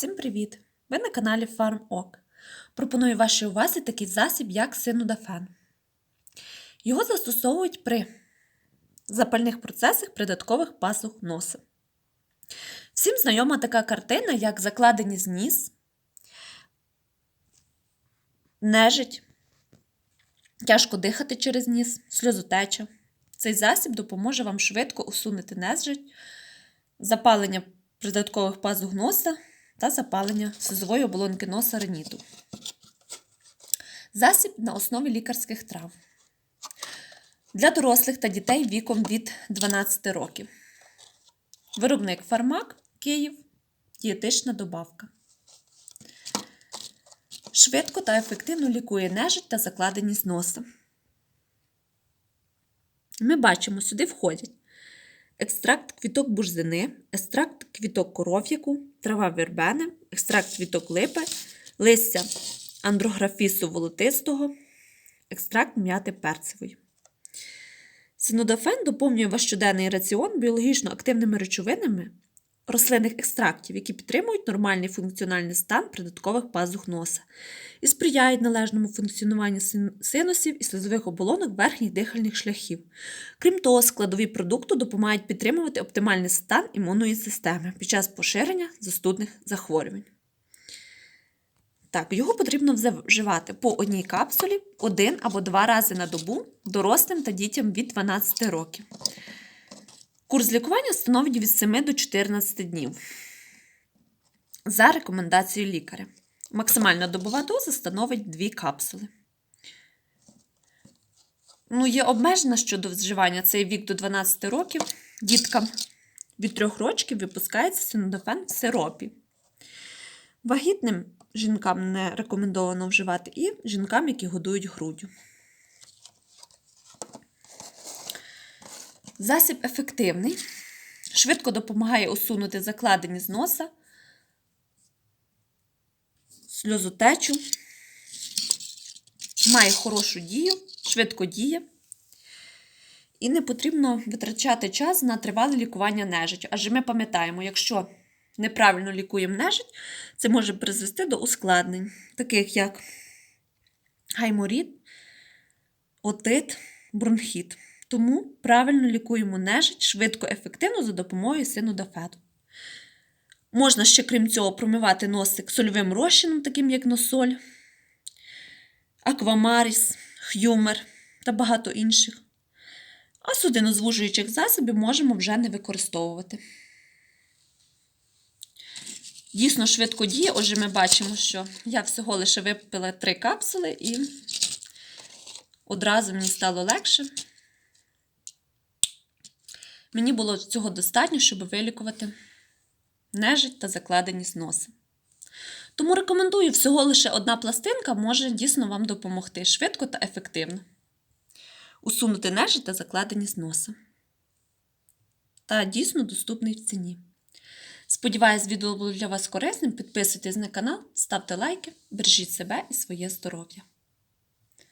Всім привіт! Ви на каналі FarmOk. Пропоную вашій увазі такий засіб, як синудафен. Його застосовують при запальних процесах придаткових пасух носа. Всім знайома така картина, як закладені зніс, нежить, тяжко дихати через ніс, сльозотеча. Цей засіб допоможе вам швидко усунути нежить, запалення придаткових пазух носа та запалення слизової оболонки носа реніту. Засіб на основі лікарських трав. Для дорослих та дітей віком від 12 років. Виробник Фармак Київ. Дієтична добавка. Швидко та ефективно лікує нежить та закладеність носа. Ми бачимо, сюди входять екстракт квіток бурзини, екстракт квіток коров'яку, трава вербени, екстракт квіток липи, листя андрографісу волотистого, екстракт м'яти перцевої. Синодафен доповнює ваш щоденний раціон біологічно активними речовинами рослинних екстрактів, які підтримують нормальний функціональний стан придаткових пазух носа і сприяють належному функціонуванню синусів і слизових оболонок верхніх дихальних шляхів. Крім того, складові продукту допомагають підтримувати оптимальний стан імунної системи під час поширення застудних захворювань. Так, його потрібно вживати по одній капсулі один або два рази на добу дорослим та дітям від 12 років. Курс лікування становить від 7 до 14 днів. За рекомендацією лікаря. Максимальна добова доза становить 2 капсули. Ну, Є обмежена щодо вживання цей вік до 12 років. Діткам від 3 років випускається синодофен в сиропі. Вагітним жінкам не рекомендовано вживати і жінкам, які годують груддю. Засіб ефективний, швидко допомагає усунути закладені з носа, сльозотечу, має хорошу дію, швидко діє. І не потрібно витрачати час на тривале лікування нежиттю. Адже ми пам'ятаємо, якщо неправильно лікуємо нежить, це може призвести до ускладнень, таких як гайморід, отит, бронхіт. Тому правильно лікуємо нежить швидко, ефективно за допомогою синудафету. Можна ще, крім цього, промивати носик сольовим розчином, таким як носоль, аквамаріс, х'юмер та багато інших. А судинозвужуючих засобів можемо вже не використовувати. Дійсно швидко діє, отже, ми бачимо, що я всього лише випила три капсули і одразу мені стало легше. Мені було цього достатньо, щоб вилікувати нежить та закладеність носа. Тому рекомендую всього лише одна пластинка може дійсно вам допомогти швидко та ефективно. Усунути нежить та закладеність носа. Та дійсно доступний в ціні. Сподіваюсь, відео було для вас корисним. Підписуйтесь на канал, ставте лайки, бережіть себе і своє здоров'я.